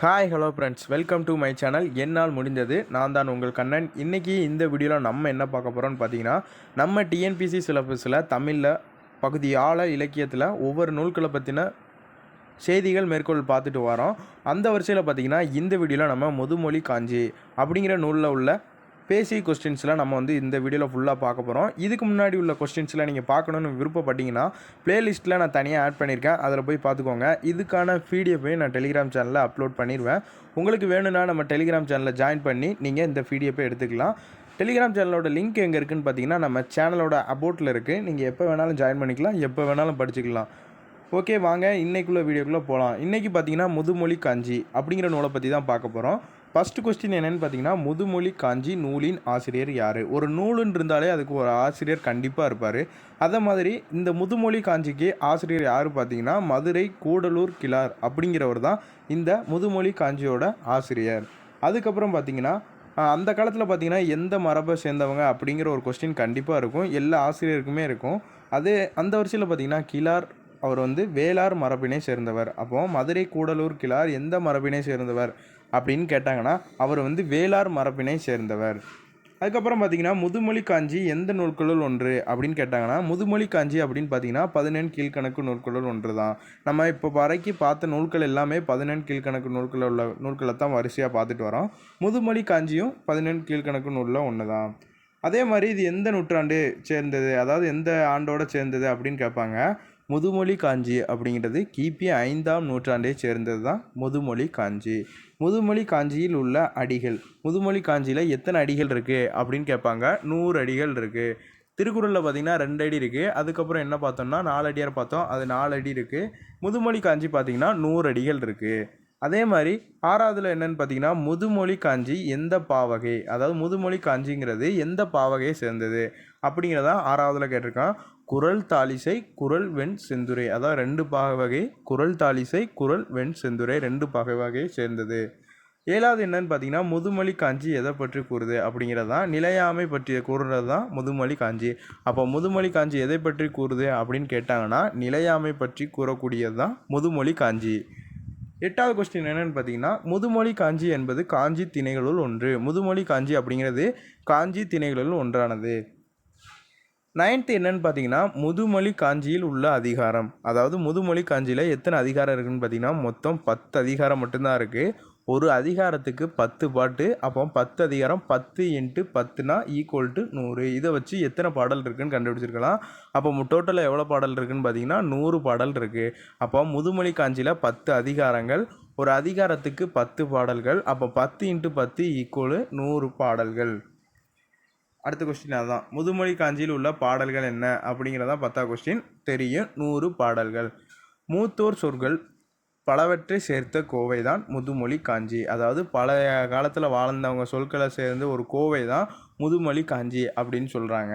Hi hello friends welcome to my channel என்னால் முடிந்தது. நான் தான் உங்கள் கண்ணன். இன்றைக்கி இந்த வீடியோவில் நம்ம என்ன பார்க்க போகிறோம்னு பார்த்தீங்கன்னா நம்ம டிஎன்பிசி சிலபஸில் தமிழில் பகுதி ஆழ இலக்கியத்தில் ஒவ்வொரு நூல்களை பற்றின செய்திகள் மேற்கோள் பார்த்துட்டு வரோம். அந்த வரிசையில் பார்த்தீங்கன்னா இந்த வீடியோவில் நம்ம முதுமொழி காஞ்சி அப்படிங்கிற நூலில் உள்ள பேசி கொஸ்டின்ஸ்லாம் நம்ம வந்து இந்த வீடியோவில் ஃபுல்லாக பார்க்க போகிறோம் இதுக்கு முன்னாடி உள்ள கொஸ்டின்ஸில் நீங்கள் பார்க்கணுன்னு விருப்பப்பட்டீங்கன்னா ப்ளேலிஸ்ட்டில் நான் தனியாக ஆட் பண்ணியிருக்கேன் அதில் போய் பார்த்துக்கோங்க. இதுக்கான பிடிஎஃபையும் நான் டெலிகிராம் சேனலில் அப்லோட் பண்ணிடுவேன் உங்களுக்கு வேணும்னா நம்ம டெலிகிராம் சேனலில் ஜாயின் பண்ணி நீங்கள் இந்த பிடிஎஃபை எடுத்துக்கலாம். டெலிகிராம் சேனலோட லிங்க் எங்கே இருக்குன்னு பார்த்தீங்கன்னா நம்ம சேனலோட அபோட்டில் இருக்குது நீங்கள் எப்போ வேணாலும் ஜாயின் பண்ணிக்கலாம். எப்போ வேணாலும் படிச்சுக்கலாம். ஓகே வாங்க. இன்னைக்குள்ள வீடியோக்குள்ளே போகலாம் இன்றைக்கி பார்த்தீங்கன்னா முதுமொழி காஞ்சி அப்படிங்கிற நூலை பற்றி தான் பார்க்க போகிறோம் ஃபஸ்ட்டு கொஸ்டின் என்னென்னு பார்த்தீங்கன்னா முதுமொழி காஞ்சி நூலின் ஆசிரியர் யார்? ஒரு நூலுன்னு இருந்தாலே அதுக்கு ஒரு ஆசிரியர் கண்டிப்பாக இருப்பார். அதே மாதிரி இந்த முதுமொழி காஞ்சிக்கு ஆசிரியர் யார் பார்த்தீங்கன்னா மதுரை கூடலூர் கிளார் அப்படிங்கிறவர் தான் இந்த முதுமொழி காஞ்சியோட ஆசிரியர். அதுக்கப்புறம் பார்த்தீங்கன்னா அந்த காலத்தில் பார்த்தீங்கன்னா எந்த மரபை சேர்ந்தவங்க அப்படிங்கிற ஒரு கொஸ்டின் கண்டிப்பாக இருக்கும். எல்லா ஆசிரியருக்குமே இருக்கும். அதே அந்த வரிசையில் பார்த்தீங்கன்னா கிளார் அவர் வந்து வேளார் மரபினை சேர்ந்தவர். அப்போது மதுரை கூடலூர் கிளார் எந்த மரபினை சேர்ந்தவர்? அப்படின்னு கேட்டாங்கன்னா அவர் வந்து வேளார் மரபினை சேர்ந்தவர். அதுக்கப்புறம் பார்த்தீங்கன்னா முதுமொழி காஞ்சி எந்த நூல்களுள் ஒன்று அப்படின்னு கேட்டாங்கன்னா முதுமொழி காஞ்சி அப்படின்னு பார்த்தீங்கன்னா பதினெண் கீழ்கணக்கு நூல்களுள் ஒன்று தான் நம்ம இப்போ வரைக்கும் பார்த்த நூல்கள் எல்லாமே பதினெண் கீழ்கணக்கு நூல்களில் உள்ள நூல்களை தான் வரிசையாக பார்த்துட்டு வரோம். முதுமொழி காஞ்சியும் பதினெண் கீழ்கணக்கு நூலில் ஒன்று தான் அதே மாதிரி இது எந்த நூற்றாண்டு சேர்ந்தது? அதாவது எந்த ஆண்டோட சேர்ந்தது அப்படின்னு கேட்பாங்க. முதுமொழி காஞ்சி அப்படிங்கிறது கிபி ஐந்தாம் நூற்றாண்டை சேர்ந்தது தான் முதுமொழி காஞ்சி. முதுமொழி காஞ்சியில் உள்ள அடிகள். முதுமொழி காஞ்சியில் எத்தனை அடிகள் இருக்குது அப்படின்னு கேட்பாங்க. நூறு அடிகள் இருக்குது திருக்குறளில் பார்த்தீங்கன்னா ரெண்டு அடி இருக்குது அதுக்கப்புறம் என்ன பார்த்தோம்னா நாலு அடியார் பார்த்தோம். அது நாலு அடி இருக்குது முதுமொழி காஞ்சி பார்த்தீங்கன்னா நூறு அடிகள் இருக்குது அதே மாதிரி ஆறாவதுல என்னன்னு பார்த்தீங்கன்னா முதுமொழி காஞ்சி எந்த பாவகை? அதாவது முதுமொழி காஞ்சிங்கிறது எந்த பாவகையை சேர்ந்தது? அப்படிங்கிறதான் ஆறாவதுல கேட்டிருக்கான். குரல் தாலிசை குரல் வெண் செந்துரை அதான் ரெண்டு பாகவகை குரல் தாலிசை குரல் வெண் செந்துரை ரெண்டு பாகவகையை சேர்ந்தது. ஏழாவது என்னன்னு பார்த்தீங்கன்னா முதுமொழி காஞ்சி எதை பற்றி கூறுது அப்படிங்கிறது? தான் நிலையாமை பற்றி கூறுறது தான் முதுமொழி காஞ்சி. அப்போ முதுமொழி காஞ்சி எதை பற்றி கூறுது அப்படின்னு கேட்டாங்கன்னா நிலையாமை பற்றி கூறக்கூடியது தான் முதுமொழி காஞ்சி. எட்டாவது கொஸ்டின் என்னென்னு பார்த்தீங்கன்னா முதுமொழி காஞ்சி என்பது காஞ்சி திணைகளுள் ஒன்று. முதுமொழி காஞ்சி அப்படிங்கிறது காஞ்சி திணைகளுள் ஒன்றானது. நைன்த்து என்னன்னு பார்த்தீங்கன்னா முதுமொழி காஞ்சியில் உள்ள அதிகாரம். அதாவது முதுமொழி காஞ்சியில் எத்தனை அதிகாரம் இருக்குதுன்னு பார்த்தீங்கன்னா மொத்தம் பத்து அதிகாரம் மட்டும்தான் இருக்குது ஒரு அதிகாரத்துக்கு பத்து பாட்டு அப்போ பத்து அதிகாரம் பத்து இன்ட்டு பத்துனா ஈக்குவல் டு நூறு. இதை வச்சு எத்தனை பாடல் இருக்குன்னு கண்டுபிடிச்சிருக்கலாம். அப்போ டோட்டலாக எவ்வளோ பாடல் இருக்குதுன்னு பார்த்தீங்கன்னா நூறு பாடல் இருக்குது அப்போ முதுமொழி காஞ்சியில் பத்து அதிகாரங்கள் ஒரு அதிகாரத்துக்கு பத்து பாடல்கள் அப்போ பத்து இன்ட்டு பத்து ஈக்குவலு நூறு பாடல்கள். அடுத்த கொஸ்டின் அதுதான் முதுமொழி காஞ்சியில் உள்ள பாடல்கள் என்ன? அப்படிங்கிறதான் பத்தாவது கொஸ்டின் தெரியும். நூறு பாடல்கள். மூத்தோர் சொற்கள் பலவற்றை சேர்த்த கோவை தான் முதுமொழி காஞ்சி. அதாவது பழைய காலத்தில் வாழ்ந்தவங்க சொற்களை சேர்ந்து ஒரு கோவை தான் முதுமொழி காஞ்சி அப்படின்னு சொல்கிறாங்க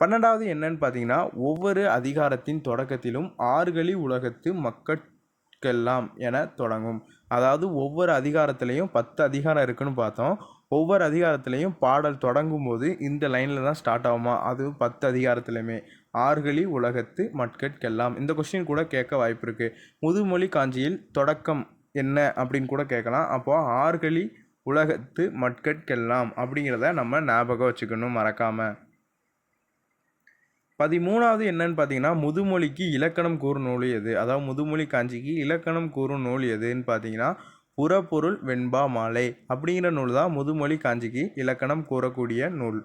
பன்னெண்டாவது என்னன்னு பார்த்தீங்கன்னா ஒவ்வொரு அதிகாரத்தின் தொடக்கத்திலும் ஆறுகளி உலகத்து மக்கட்கெல்லாம் என தொடங்கும். அதாவது ஒவ்வொரு அதிகாரத்திலையும் பத்து அதிகாரம் இருக்குன்னு பார்த்தோம். ஒவ்வொரு அதிகாரத்துலேயும் பாடல் தொடங்கும் போது இந்த லைனில் தான் ஸ்டார்ட் ஆகுமா? அது பத்து அதிகாரத்துலையுமே. ஆறுகளி உலகத்து மட்கட்கெல்லாம். இந்த கொஸ்டின் கூட கேட்க வாய்ப்பு இருக்குது முதுமொழி காஞ்சியில் தொடக்கம் என்ன அப்படின்னு கூட கேட்கலாம். அப்போது ஆறுகளி உலகத்து மட்கட்கெல்லாம் அப்படிங்கிறத நம்ம ஞாபகம் வச்சுக்கணும் மறக்காமல் பதிமூணாவது என்னன்னு பார்த்தீங்கன்னா முதுமொழிக்கு இலக்கணம் கூறும் நூல் எது? அதாவது முதுமொழி காஞ்சிக்கு இலக்கணம் கூறும் நூல் எதுன்னு பார்த்தீங்கன்னா புறப்பொருள் வெண்பா மாலை அப்படிங்கிற நூல் தான் முதுமொழி காஞ்சிக்கு இலக்கணம் கூறக்கூடிய நூல்.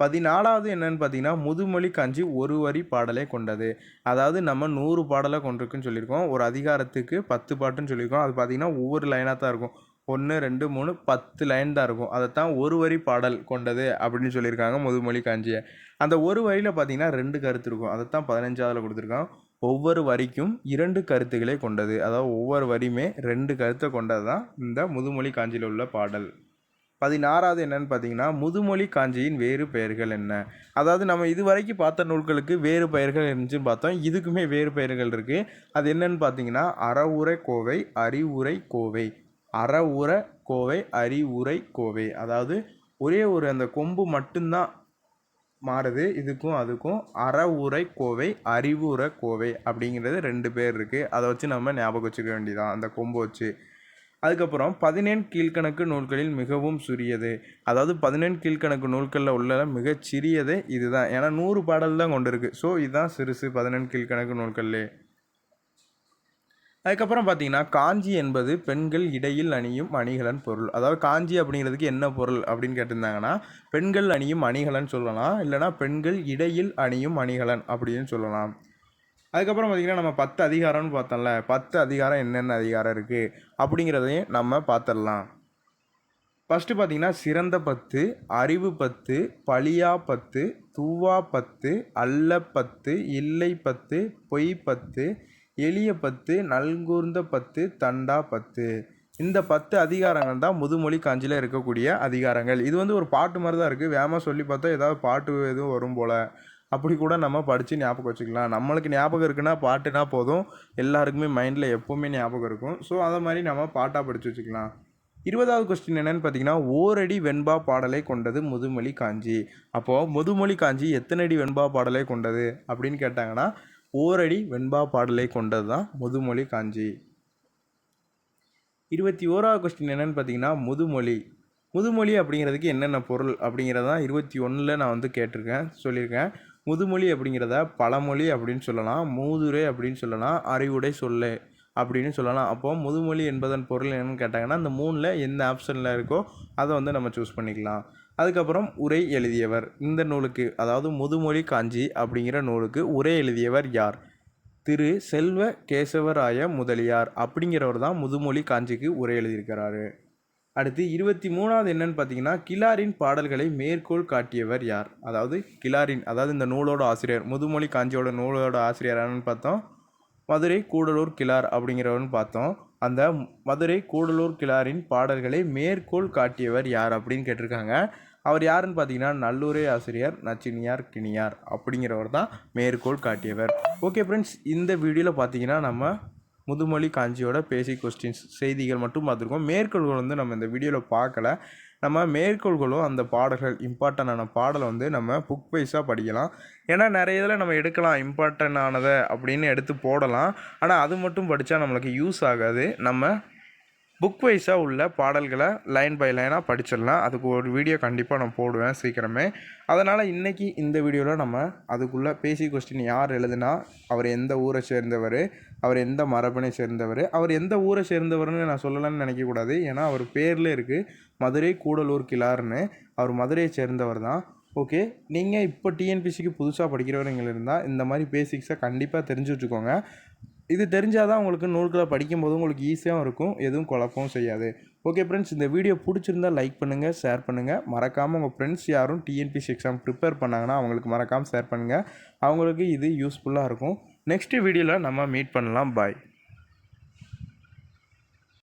பதினாலாவது என்னன்னு பார்த்தீங்கன்னா முதுமொழி காஞ்சி ஒரு வரி பாடலை கொண்டது. அதாவது நம்ம நூறு பாடலை கொண்டிருக்குன்னு சொல்லியிருக்கோம். ஒரு அதிகாரத்துக்கு பத்து பாட்டுன்னு சொல்லியிருக்கோம். அது பார்த்தீங்கன்னா ஒவ்வொரு லைனாக தான் இருக்கும். ஒன்று ரெண்டு மூணு பத்து லைன் தான் இருக்கும். அதைத்தான் ஒரு வரி பாடல் கொண்டது அப்படின்னு சொல்லியிருக்காங்க முதுமொழி காஞ்சியை. அந்த ஒரு வரியில் பார்த்தீங்கன்னா ரெண்டு கருத்து இருக்கும். அதைத்தான் பதினஞ்சாவதில் கொடுத்துருக்கான். ஒவ்வொரு வரிக்கும் இரண்டு கருத்துக்களை கொண்டது. அதாவது ஒவ்வொரு வரியுமே ரெண்டு கருத்தை கொண்டது தான் இந்த முதுமொழி காஞ்சியில் உள்ள பாடல். பதினாறாவது என்னன்னு பார்த்தீங்கன்னா முதுமொழி காஞ்சியின் வேறு பெயர்கள் என்ன? அதாவது நம்ம இது வரைக்கும் பார்த்த நூல்களுக்கு வேறு பெயர்கள் இருந்துச்சுன்னு பார்த்தோம். இதுக்குமே வேறு பெயர்கள் இருக்குது அது என்னன்னு பார்த்தீங்கன்னா அறவுரை கோவை அறிவுரை கோவை. அறவுரை கோவை அறிவுரை கோவை. அதாவது ஒரே ஒரு அந்த கொம்பு மட்டும்தான் மாறுது. இதுக்கும் அதுக்கும் அறவுரை கோவை அறிவுரை கோவை அப்படிங்கிறது ரெண்டு பேர் இருக்குது அதை வச்சு நம்ம ஞாபகம் வச்சுக்க வேண்டியதான் அந்த கொம்பு வச்சு. அதுக்கப்புறம் பதினெண் கீழ்கணக்கு நூல்களில் மிகவும் சிறியது. அதாவது பதினெண் கீழ்க்கணக்கு நூல்களில் உள்ள மிகச் சிறியதே இதுதான். ஏன்னா நூறு பாடல் தான் கொண்டு இருக்குது ஸோ இதுதான் சிறுசு பதினெண் கீழ்கணக்கு நூல்கள்லே. அதுக்கப்புறம் பார்த்தீங்கன்னா காஞ்சி என்பது பெண்கள் இடையில் அணியும் அணிகலன் பொருள். அதாவது காஞ்சி அப்படிங்கிறதுக்கு என்ன பொருள் அப்படின்னு கேட்டிருந்தாங்கன்னா பெண்கள் அணியும் அணிகலன் சொல்லலாம். இல்லைனா பெண்கள் இடையில் அணியும் அணிகலன் அப்படின்னு சொல்லலாம். அதுக்கப்புறம் பார்த்திங்கன்னா நம்ம பத்து அதிகாரம்னு பார்த்தோம்ல பத்து அதிகாரம் என்னென்ன அதிகாரம் இருக்குது அப்படிங்கிறதையும் நம்ம பார்த்துடலாம். ஃபஸ்ட்டு பார்த்தீங்கன்னா சிறந்த பத்து அறிவு பத்து பழியா பத்து தூவா பத்து அல்ல பத்து இல்லை பத்து பொய் பத்து எளிய பத்து நல்கூர்ந்த பத்து தண்டா பத்து. இந்த பத்து அதிகாரங்கள் தான் முதுமொழி காஞ்சியில் இருக்கக்கூடிய அதிகாரங்கள். இது வந்து ஒரு பாட்டு மாதிரி தான் இருக்குது வேகமாக சொல்லி பார்த்தா ஏதாவது பாட்டு எதுவும் வரும் போல். அப்படி கூட நம்ம படித்து ஞாபகம் வச்சுக்கலாம். நம்மளுக்கு ஞாபகம் இருக்குன்னா பாட்டுனா போதும். எல்லாருக்குமே மைண்டில் எப்போவுமே ஞாபகம் இருக்கும். ஸோ அதை மாதிரி நம்ம பாட்டாக படித்து வச்சுக்கலாம். இருபதாவது கொஸ்டின் என்னென்னு பார்த்தீங்கன்னா ஓரடி வெண்பா பாடலை கொண்டது முதுமொழி காஞ்சி. அப்போது முதுமொழி காஞ்சி எத்தனை அடி வெண்பா பாடலை கொண்டது அப்படின்னு கேட்டாங்கன்னா ஓரடி வெண்பா பாடலை கொண்டது தான் முதுமொழி காஞ்சி. இருபத்தி ஓராவது கொஸ்டின் என்னென்னு பார்த்தீங்கன்னா முதுமொழி. முதுமொழி அப்படிங்கிறதுக்கு என்னென்ன பொருள் அப்படிங்கிறதான் இருபத்தி ஒன்றில் நான் வந்து கேட்டிருக்கேன் சொல்லியிருக்கேன். முதுமொழி அப்படிங்கிறத பழமொழி அப்படின்னு சொல்லலாம் மூதுரை அப்படின்னு சொல்லலாம் அறிவுடை சொல்லு அப்படின்னு சொல்லலாம். அப்போ முதுமொழி என்பதன் பொருள் என்னென்னு கேட்டாங்கன்னா அந்த மூணில் எந்த ஆப்ஷனில் இருக்கோ அதை வந்து நம்ம சூஸ் பண்ணிக்கலாம். அதுக்கப்புறம் உரை எழுதியவர். இந்த நூலுக்கு அதாவது முதுமொழி காஞ்சி அப்படிங்கிற நூலுக்கு உரை எழுதியவர் யார்? திரு. செல்வ கேசவராய முதலியார் அப்படிங்கிறவர் தான் முதுமொழி காஞ்சிக்கு உரை எழுதியிருக்கிறாரு. அடுத்து இருபத்தி மூணாவது என்னன்னு பார்த்தீங்கன்னா கிலாரின் பாடல்களை மேற்கோள் காட்டியவர் யார்? அதாவது கிலாரின் அதாவது இந்த நூலோட ஆசிரியர் முதுமொழி காஞ்சியோட நூலோட ஆசிரியர் பார்த்தோம்? மதுரை கூடலூர் கிளார் அப்படிங்கிறவர்னு பார்த்தோம். அந்த மதுரை கூடலூர் கிளாரின் பாடல்களை மேற்கோள் காட்டியவர் யார் அப்படின்னு கேட்டிருக்காங்க. அவர் யாருன்னு பார்த்தீங்கன்னா நல்லூரே ஆசிரியர் நச்சினியார் கிணியார் அப்படிங்கிறவர் தான் மேற்கோள் காட்டியவர். ஓகே ஃப்ரெண்ட்ஸ் இந்த வீடியோவில் பார்த்தீங்கன்னா நம்ம முதுமொழி காஞ்சியோட பேசிக் கொஸ்டின்ஸ் செய்திகள் மட்டும் பார்த்துருக்கோம். மேற்கோள்கள் வந்து நம்ம இந்த வீடியோவில் பார்க்கல. நம்ம மேற்கோள்களும் அந்த பாடல்கள் இம்பார்ட்டண்டான பாடலை வந்து நம்ம புக் வைஸாக படிக்கலாம். ஏன்னா நிறைய இதில் நம்ம எடுக்கலாம். இம்பார்ட்டன் ஆனதை அப்படின்னு எடுத்து போடலாம். ஆனால் அது மட்டும் படித்தா நம்மளுக்கு யூஸ் ஆகாது. நம்ம புக் வைஸாக உள்ள பாடல்களை லைன் பை லைனாக படிச்சிடலாம். அதுக்கு ஒரு வீடியோ கண்டிப்பாக நான் போடுவேன் சீக்கிரமே. அதனால் இன்றைக்கி இந்த வீடியோவில் நம்ம அதுக்குள்ளே பேசி கொஸ்டின் யார் எழுதுனா அவர் எந்த ஊரை சேர்ந்தவர் அவர் எந்த மரபனை சேர்ந்தவர் அவர் எந்த ஊரை சேர்ந்தவர்னு நான் சொல்லலாம்னு நினைக்கக்கூடாது. ஏன்னா அவர் பேரில் இருக்குது மதுரை கூடலூர் கிளார்னு. அவர் மதுரையை சேர்ந்தவர் தான். ஓகே நீங்கள் இப்போ டிஎன்பிசிக்கு புதுசாக படிக்கிறவங்க இருந்தால் இந்த மாதிரி பேசிக்ஸை கண்டிப்பாக தெரிஞ்சு வச்சுக்கோங்க. இது தெரிஞ்சால் தான் உங்களுக்கு நூல்களை படிக்கும்போது உங்களுக்கு ஈஸியாகவும் இருக்கும். எதுவும் குழப்பமும் செய்யாது. ஓகே ஃப்ரெண்ட்ஸ் இந்த வீடியோ பிடிச்சிருந்தா லைக் பண்ணுங்கள் ஷேர் பண்ணுங்கள் மறக்காமல் உங்கள் ஃப்ரெண்ட்ஸ் யாரும் டிஎன்பிசி எக்ஸாம் ப்ரிப்பேர் பண்ணாங்கன்னா அவங்களுக்கு மறக்காமல் ஷேர் பண்ணுங்கள் அவங்களுக்கு இது யூஸ்ஃபுல்லாக இருக்கும். நெக்ஸ்ட் வீடியோவில் நம்ம மீட் பண்ணலாம். பாய்